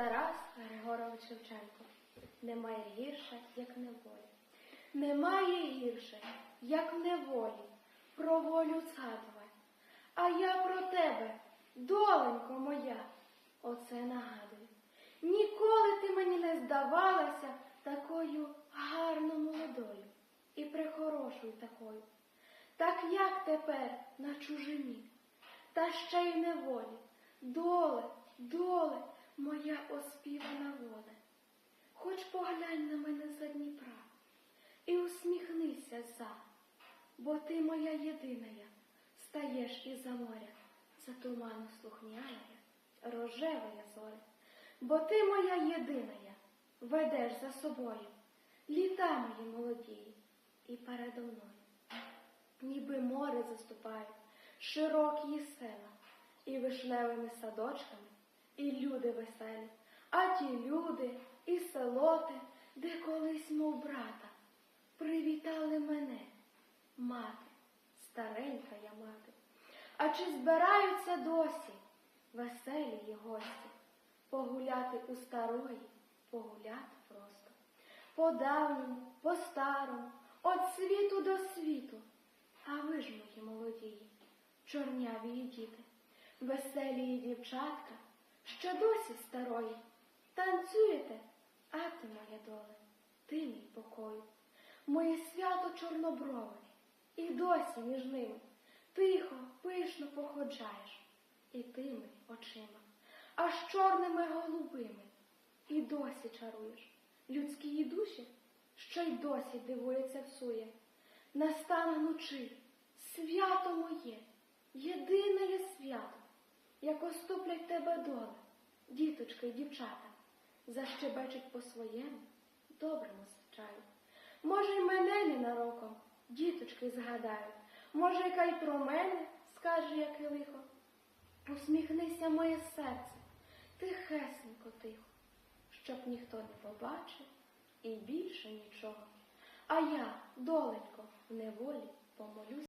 Тарас Григорович Шевченко. Немає гірше, як неволі. Немає гірше, як неволі, про волю згадувати. А я про тебе, доленько моя, оце нагадую. Ніколи ти мені не здавалася такою гарно молодою і прихорошою такою. Так як тепер на чужині, та ще й неволі. Доле, доле, моя оспівана воля. Хоч поглянь на мене за Дніпра і усміхнися за, бо ти моя єдиная, стаєш із-за моря, за туману слухняная, рожевая зоря, бо ти моя єдиная, ведеш за собою літа мої молодії і передо мною ніби море заступають, широкі села, і вишневими садочками, і люди веселі, а ті люди і селоти, де колись, мов брата, привітали мене, мати, старенька я мати. А чи збираються досі веселі й гості погуляти у старої, погуляти просто, по давньому, по старому, от світу до світу. А ви ж, мої молодії, чорняві діти, веселі і дівчатка, що досі старої, танцюєте, а ти, моя доле, ти мій покою, моє свято чорноброве, і досі між ними. Тихо, пишно походжаєш, і тими очима, аж чорними голубими, і досі чаруєш. Людські душі, що й досі дивується всує. Настане ночі, свято моє, єдине свято, як оступлять тебе доле, діточки й дівчата, защебечуть по-своєму, доброму звичаю. Може, й мене ненароком діточки згадають, може, яка й про мене скаже, яке лихо. Усміхнися, моє серце, тихесенько тихо, щоб ніхто не побачив і більше нічого. А я, доленько, в неволі помолюсь.